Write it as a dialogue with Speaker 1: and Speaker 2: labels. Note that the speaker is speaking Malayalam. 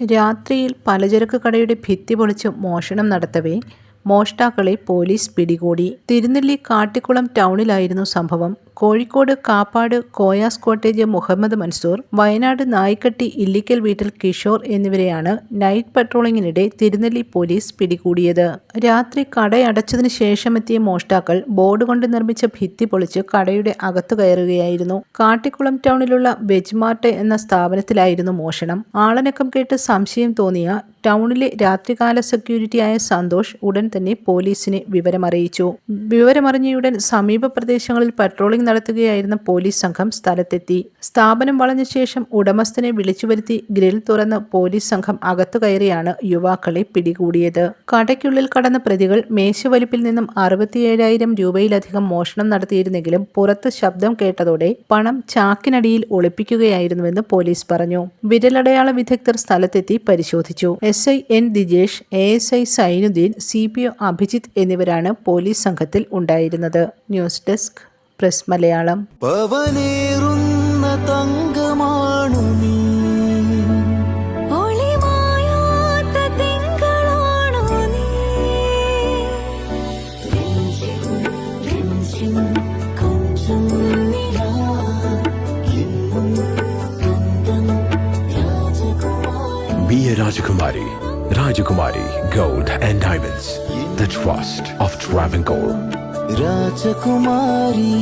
Speaker 1: രാത്രിയിൽ പലചരക്ക് കടയുടെ ഭിത്തി പൊളിച്ച് മോഷണം നടത്തവേ മോഷ്ടാക്കളെ പോലീസ് പിടികൂടി. തിരുനെല്ലി കാട്ടിക്കുളം ടൗണിലായിരുന്നു സംഭവം. കോഴിക്കോട് കാപ്പാട് കോയാസ് കോട്ടേജ് മുഹമ്മദ് മൻസൂർ വയനാട് നായിക്കട്ടി ഇല്ലിക്കൽ വീട്ടിൽ കിഷോർ എന്നിവരെയാണ് നൈറ്റ് പട്രോളിങ്ങിനിടെ തിരുനെല്ലി പോലീസ് പിടികൂടിയത്. രാത്രി കടയടച്ചതിന് ശേഷമെത്തിയ മോഷ്ടാക്കൾ ബോർഡ് കൊണ്ട് നിർമ്മിച്ച ഭിത്തി പൊളിച്ച് കടയുടെ അകത്തു കയറുകയായിരുന്നു. കാട്ടിക്കുളം ടൗണിലുള്ള വെജ്മാർട്ട് എന്ന സ്ഥാപനത്തിലായിരുന്നു മോഷണം. ആളനക്കം കേട്ട് സംശയം തോന്നിയ ടൗണിലെ രാത്രികാല സെക്യൂരിറ്റിയായ സന്തോഷ് ഉടൻ തന്നെ പോലീസിനെ വിവരമറിയിച്ചു. വിവരമറിഞ്ഞയുടൻ സമീപ പ്രദേശങ്ങളിൽ പട്രോളിംഗ് നടത്തുകയായിരുന്ന പോലീസ് സംഘം സ്ഥലത്തെത്തി. സ്ഥാപനം വളഞ്ഞ ശേഷം ഉടമസ്ഥനെ വിളിച്ചു വരുത്തി ഗ്രിൽ തുറന്ന് പോലീസ് സംഘം അകത്തു കയറിയാണ് യുവാക്കളെ പിടികൂടിയത്. കടയ്ക്കുള്ളിൽ കടന്ന പ്രതികൾ മേശവലിപ്പിൽ നിന്നും അറുപത്തിയേഴായിരം രൂപയിലധികം മോഷണം നടത്തിയിരുന്നെങ്കിലും പുറത്ത് ശബ്ദം കേട്ടതോടെ പണം ചാക്കിനടിയിൽ ഒളിപ്പിക്കുകയായിരുന്നുവെന്ന് പോലീസ് പറഞ്ഞു. വിരലടയാള വിദഗ്ധർ സ്ഥലത്തെത്തി പരിശോധിച്ചു. S I N Dijesh A S I Sainudheen C P O Abhijith എന്നിവരാണ് പോലീസ് സംഘത്തിൽ ഉണ്ടായിരുന്നത്. News desk. പ്രസ് മലയാളം
Speaker 2: പവനേറുന്ന തങ്കമാണു നീ
Speaker 3: നിലാ എന്നും സ്വന്തം Rajakumari
Speaker 4: gold and Rajakumari. Rajakumari Gold and Diamonds.
Speaker 2: Rajakumari.